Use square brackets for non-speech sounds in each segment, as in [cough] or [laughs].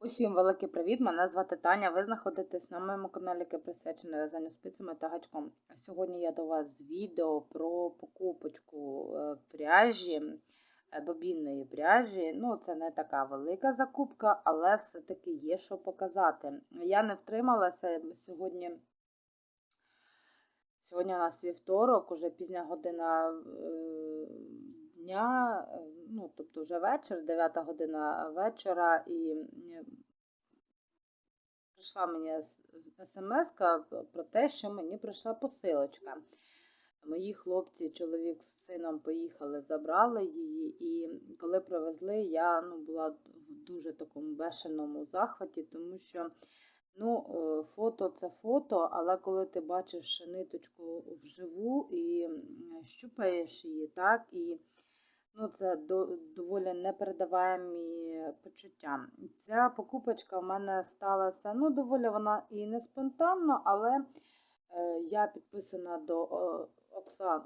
Усім великий привіт! Мене звати Таня. Ви знаходитесь на моєму каналі, яке присвячене в'язанню спицями та гачком. Сьогодні я до вас відео про покупочку е, пряжі, е, бобінної пряжі. Ну, це не така велика закупка, але все-таки є що показати. Я не втрималася сьогодні. Сьогодні у нас вівторок, уже пізня година е, дня, е, ну, тобто вже вечір, 9 година вечора, і е, прийшла мені смс про те, що мені прийшла посилочка. Мої хлопці, чоловік з сином поїхали, забрали її, і коли привезли, я ну, була в дуже такому бешеному захваті, тому що ну, фото це фото, але коли ти бачиш ниточку вживу і щупаєш її, так, і Ну, це доволі непередаваємі почуття. Ця покупочка в мене сталася, ну, доволі вона і не спонтанно, але е, я підписана до Оксан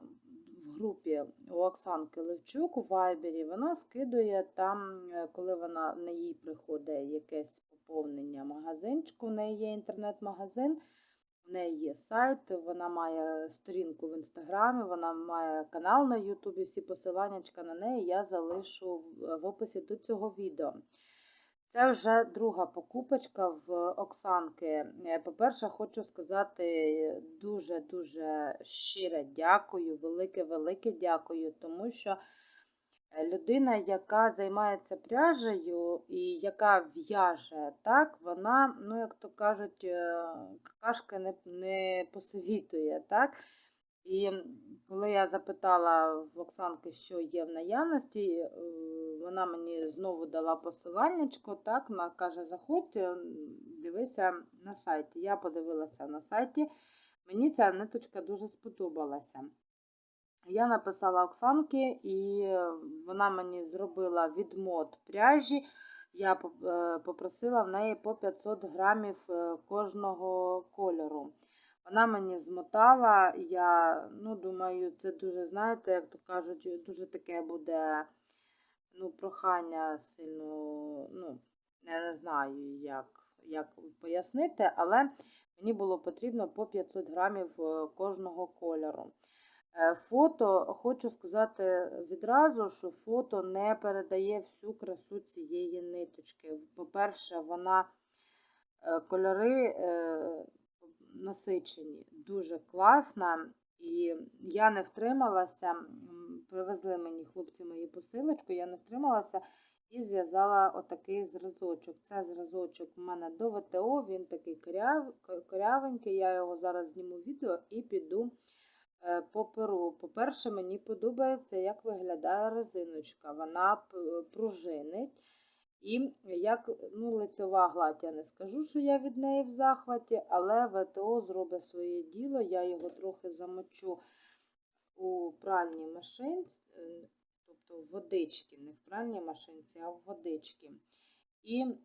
групі у Оксанки Левчук у Вайбері. Вона скидує там, е, коли вона на їй приходить якесь поповнення магазинчику, в неї є інтернет-магазин. В неї є сайт, вона має сторінку в інстаграмі, вона має канал на Ютубі, всі посилання на неї я залишу в описі до цього відео. Це вже друга покупочка в Оксанки. Е, по-перше, хочу сказати дуже-дуже щире дякую, велике-велике дякую, тому що людина, яка займається пряжею і яка в'яже, так, вона, ну, як то кажуть, е, какашки не не посовітує. так. І коли я запитала в Оксанки, що є в наявності, е, вона мені знову дала посиланнячко, так, вона каже, заходь, дивися на сайті. Я подивилася на сайті, мені ця ниточка дуже сподобалася. Я написала Оксанки, і вона мені зробила відмот пряжі. Я е, попросила в неї по 500 грамів е, кожного кольору. Вона мені змотала, я ну, думаю, це дуже, знаєте, як то кажуть, дуже таке буде ну, прохання сильно, ну, я не знаю, як як пояснити, але мені було потрібно по 500 грамів е, кожного кольору. Е, фото, хочу сказати відразу, що фото не передає всю красу цієї ниточки. По-перше, вона е, кольори насичені, дуже класна. І я не втрималася, привезли мені хлопці мої посилочку, я не втрималася і зв'язала отакий зразочок. Це зразочок у мене до ВТО, він такий корявенький, я його зараз зніму відео і піду. Е, по перу. По-перше, мені подобається, як виглядає резиночка. Вона пружинить. І як ну, лицьова гладь, я не скажу, що я від неї в захваті, але ВТО зробить своє діло, я його трохи замочу у пральній машинці, е, тобто в водички, не в пральній машинці, а в водички. І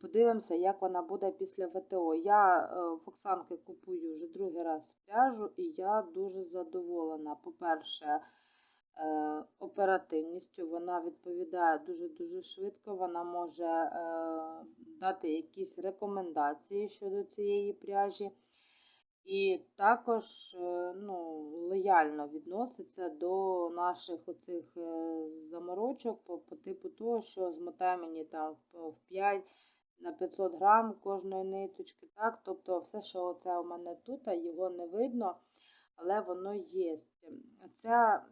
Подивимося, як вона буде після ВТО. Я е, в Оксанки купую вже другий раз пряжу, і я дуже задоволена. По-перше, е, оперативністю вона відповідає дуже-дуже швидко, вона може дати якісь рекомендації щодо цієї пряжі. І також ну, лояльно відноситься до наших оцих заморочок по, по типу того, що змотає мені там в 5 на 500 грам кожної ниточки. так, Тобто все, що оце у мене тут, його не видно, але воно є. Це,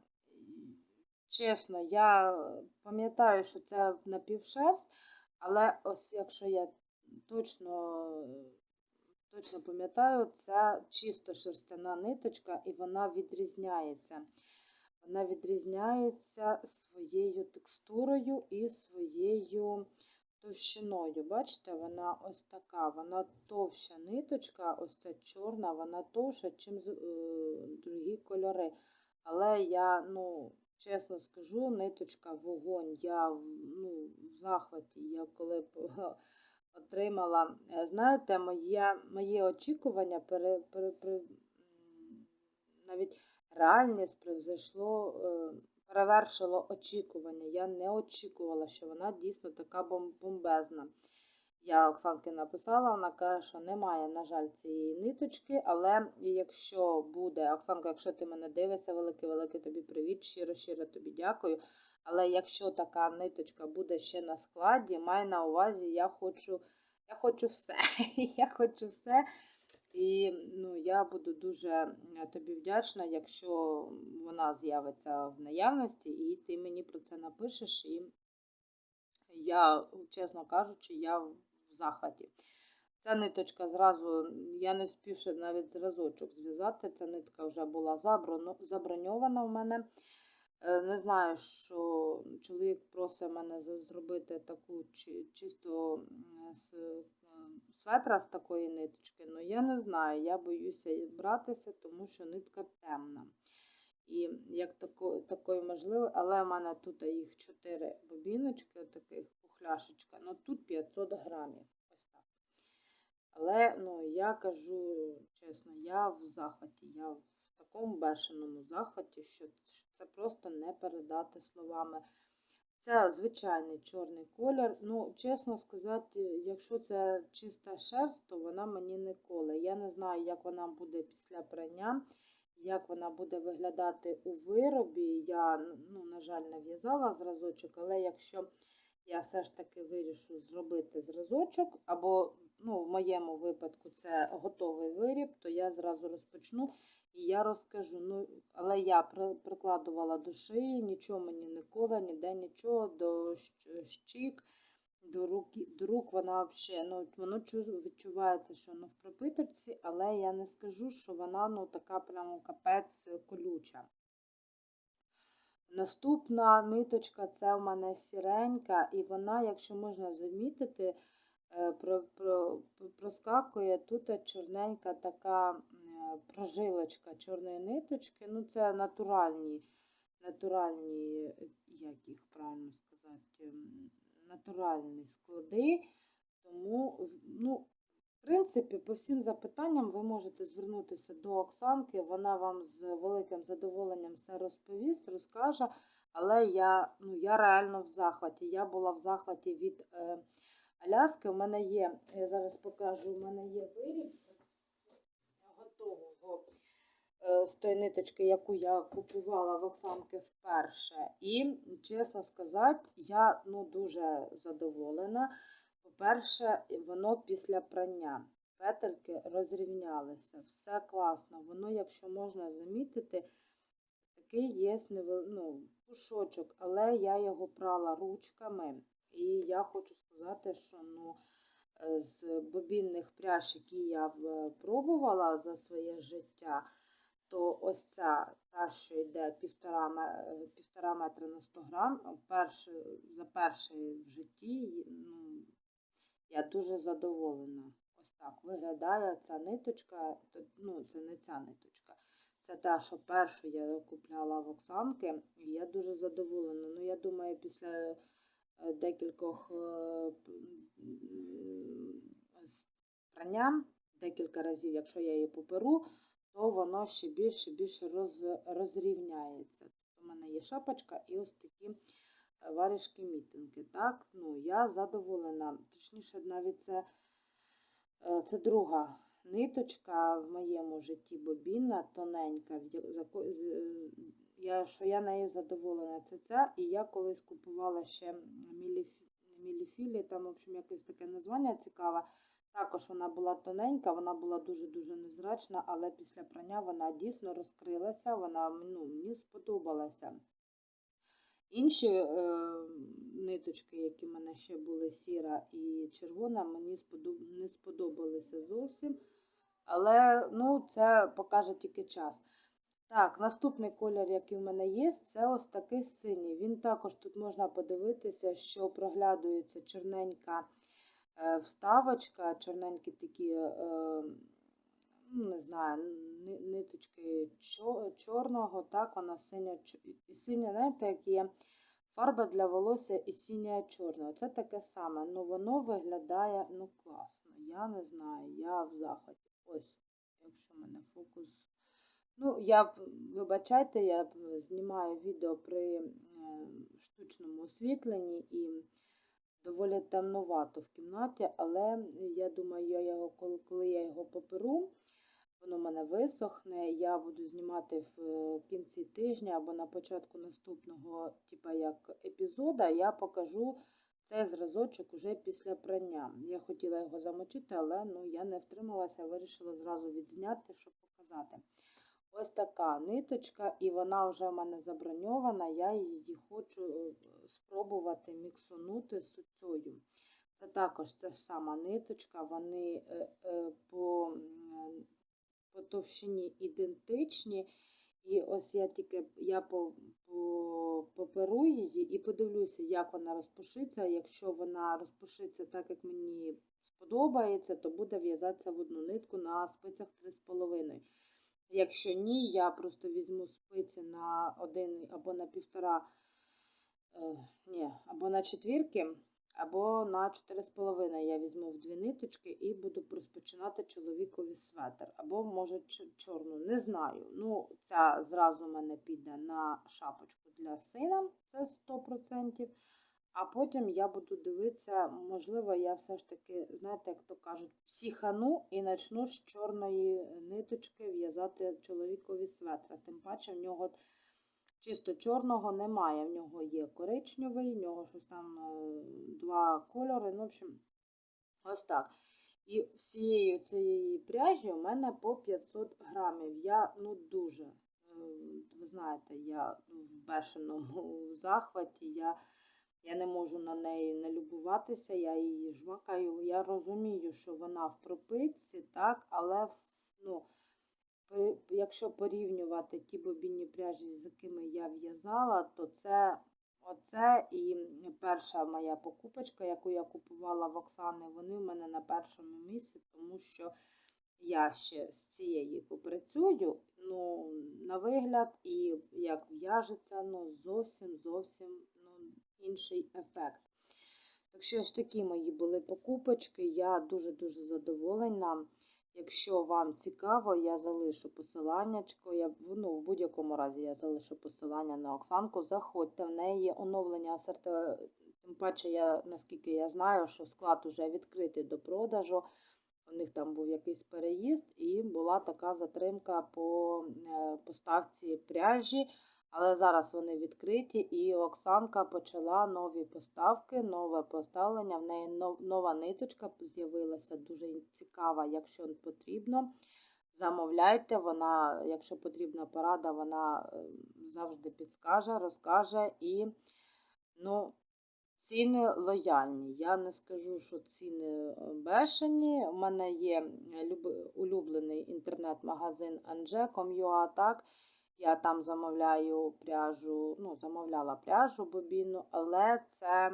чесно, я пам'ятаю, що це напівшерсть, але ось якщо я точно точно пам'ятаю, це чисто шерстяна ниточка, і вона відрізняється. Вона відрізняється своєю текстурою і своєю товщиною. Бачите, вона ось така, вона товща ниточка, ось ця чорна, вона товща, ніж е, другі кольори. Але я, ну, чесно скажу, ниточка вогонь. Я ну, в захваті, я коли отримала, е, знаєте, моє моє очікування пере, пере, пере, навіть реальність произошло, е, перевершило очікування. Я не очікувала, що вона дійсно така бомбезна. Я Оксанки написала, вона каже, що немає, на жаль, цієї ниточки, але якщо буде, Оксанка, якщо ти мене дивишся, великий великий тобі привіт, щиро щиро тобі дякую. Але якщо така ниточка буде ще на складі, май на увазі, я хочу, я хочу все. [laughs] я хочу все. І ну, я буду дуже е, тобі вдячна, якщо вона з'явиться в наявності, і ти мені про це напишеш. І я, чесно кажучи, я в захваті. Ця ниточка зразу, я не вспівши навіть зразочок зв'язати. Ця нитка вже була заброньована в мене. Е, Не знаю, що чоловік просить мене зробити таку чи- чисто е, светра з такої ниточки. Ну я не знаю, я боюся братися, тому що нитка темна. І як тако, такої можливо, але в мене тут їх 4 бобіночки, таких пухляшечка, ну тут 500 грамів. Ось так. Але ну, я кажу чесно, я в захваті, я такому бешеному захваті, що це просто не передати словами. Це звичайний чорний колір. Ну, чесно сказати, якщо це чиста шерсть, то вона мені не коле. Я не знаю, як вона буде після прання, як вона буде виглядати у виробі. Я, ну, на жаль, не в'язала зразочок, але якщо я все ж таки вирішу зробити зразочок, або ну, в моєму випадку це готовий виріб, то я зразу розпочну і я розкажу. Ну, але я прикладувала до шиї, нічого мені не коле, ніде нічого, до щік, до рук, до рук вона взагалі, ну, воно відчувається, що воно в пропитерці, але я не скажу, що вона ну, така прямо капець колюча. Наступна ниточка це у мене сіренька, і вона, якщо можна замітити, е, про, про, проскакує тут чорненька така прожилочка чорної ниточки. Ну, це натуральні, натуральні, як їх правильно сказати, натуральні склади. Тому, ну, в принципі, по всім запитанням ви можете звернутися до Оксанки, вона вам з великим задоволенням все розповість, розкаже. Але я, ну, я реально в захваті. Я була в захваті від е, Аляски. У мене є, я зараз покажу, у мене є виріб з тої ниточки, яку я купувала в Оксанки вперше. І, чесно сказати, я ну, дуже задоволена. По-перше, воно після прання. Петельки розрівнялися, все класно. Воно, якщо можна замітити, такий є ну, пушочок, але я його прала ручками. І я хочу сказати, що ну, е, з бобінних пряж, які я пробувала за своє життя, то ось ця та, що йде півтора, ме- е, півтора метра на 100 грам, перший, за перший в житті, ну, я дуже задоволена. Ось так виглядає ця ниточка. то- Ну, це не ця ниточка. Це та, що першу я купляла в Оксанки, і я дуже задоволена. Ну, я думаю, після е, декількох е, прання, декілька разів, якщо я її поперу, то воно ще більше більше роз, розрівняється. У мене є шапочка і ось такі е, варежки мітинги. Так, ну я задоволена. Точніше, навіть це, е, це друга ниточка в моєму житті бобінна, тоненька. е, Я, що я нею задоволена, це ця. І я колись купувала ще міліфілі, там, в общем, якесь таке названня цікаве. Також вона була тоненька, вона була дуже-дуже незрачна, але після прання вона дійсно розкрилася, вона ну, мені сподобалася. Інші е, ниточки, які в мене ще були сіра і червона, мені сподоб... не сподобалися зовсім. Але ну, це покаже тільки час. Так, наступний колір, який в мене є, це ось такий синій. Він також тут можна подивитися, що проглядується чорненька вставочка, чорненькі такі, е, ну, не знаю, ниточки чорного, так, вона синя, синя, знаєте, як є фарба для волосся і синя чорна. Це таке саме, ну воно виглядає ну, класно. Я не знаю, я в захваті. Ось, якщо в мене фокус. Ну, я вибачайте, я знімаю відео при е, штучному освітленні і доволі темнувато в кімнаті, але я думаю, я його, коли, я його поперу, воно в мене висохне. Я буду знімати в е, кінці тижня або на початку наступного, типа як епізода, я покажу цей зразочок уже після прання. Я хотіла його замочити, але ну, я не втрималася, вирішила зразу відзняти, щоб показати. Ось така ниточка, і вона вже в мене заброньована. Я її хочу е, спробувати міксонути з цю. Це також ця сама ниточка, вони е, е, по, по товщині ідентичні. І ось я тільки я по, по, поперу її і подивлюся, як вона розпушиться. Якщо вона розпушиться так, як мені сподобається, то буде в'язатися в одну нитку на спицях 3,5. Якщо ні, я просто візьму спиці на один або на півтора, е, ні, або на четвірки, або на 4,5 я візьму в дві ниточки і буду розпочинати чоловікові светр. Або, може, чорну, не знаю. Ну, ця зразу мене піде на шапочку для сина, це 100%. А потім я буду дивитися, можливо, я все ж таки, знаєте, як то кажуть, психану і почну з чорної ниточки в'язати чоловікові светра. Тим паче в нього чисто чорного немає. В нього є коричневий, в нього щось там е, два кольори. Ну, в общем, ось так. І всієї цієї пряжі у мене по 500 грамів. Я ну дуже, е, ви знаєте, я в бешеному [laughs] захваті. Я я не можу на неї не любуватися, я її жмакаю. Я розумію, що вона в пропитці, так, але ну, якщо порівнювати ті бобінні пряжі, з якими я в'язала, то це оце і перша моя покупочка, яку я купувала в Оксани, вони в мене на першому місці, тому що я ще з цієї попрацюю, ну, на вигляд, і як в'яжеться, ну, зовсім зовсім інший ефект. Так що ось такі мої були покупочки. Я дуже-дуже задоволена. Якщо вам цікаво, я залишу посиланнячко. Я, ну, в будь-якому разі я залишу посилання на Оксанку. Заходьте, в неї є оновлення асортименту. Тим паче, я, наскільки я знаю, що склад уже відкритий до продажу. У них там був якийсь переїзд, і була така затримка по е, поставці пряжі. Але зараз вони відкриті, і Оксанка почала нові поставки, нове поставлення. В неї нова ниточка з'явилася, дуже цікава, якщо потрібно. Замовляйте, вона, якщо потрібна порада, вона е, завжди підскаже, розкаже і ну, ціни лояльні. Я не скажу, що ціни бешені. У мене є е, улюблений інтернет-магазин Ange.com.ua, так. Я там замовляю пряжу, ну, замовляла пряжу бобіну, але це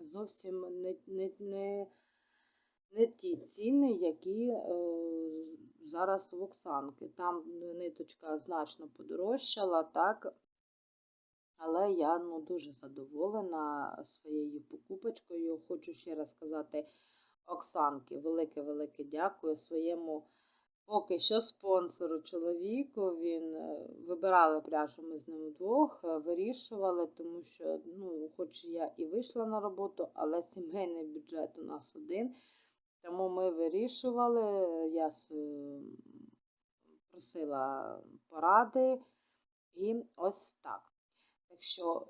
зовсім не, не, не, не ті ціни, які е, зараз в Оксанки. Там ниточка значно подорожчала, так. Але я ну, дуже задоволена своєю покупочкою. Хочу ще раз сказати Оксанки, велике-велике дякую своєму поки що спонсору чоловіку. Він е, вибирали пряжу ми з ним вдвох, е, вирішували, тому що, ну, хоч я і вийшла на роботу, але сімейний бюджет у нас один. Тому ми вирішували, я е, просила поради, і ось так. Так що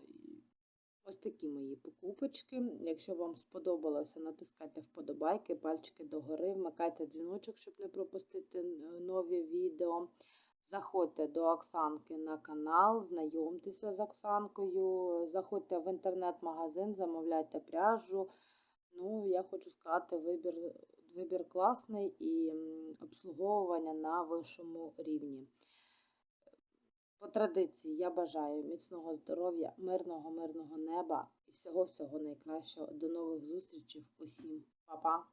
ось такі мої покупочки. Якщо вам сподобалося, натискайте вподобайки, пальчики догори, вмикайте дзвіночок, щоб не пропустити е, нові відео. Заходьте до Оксанки на канал, знайомтеся з Оксанкою, заходьте в інтернет-магазин, замовляйте пряжу. Ну, я хочу сказати, вибір, вибір класний і обслуговування на вищому рівні. По традиції я бажаю міцного здоров'я, мирного, мирного неба і всього-всього найкращого. До нових зустрічей усім. Па-па!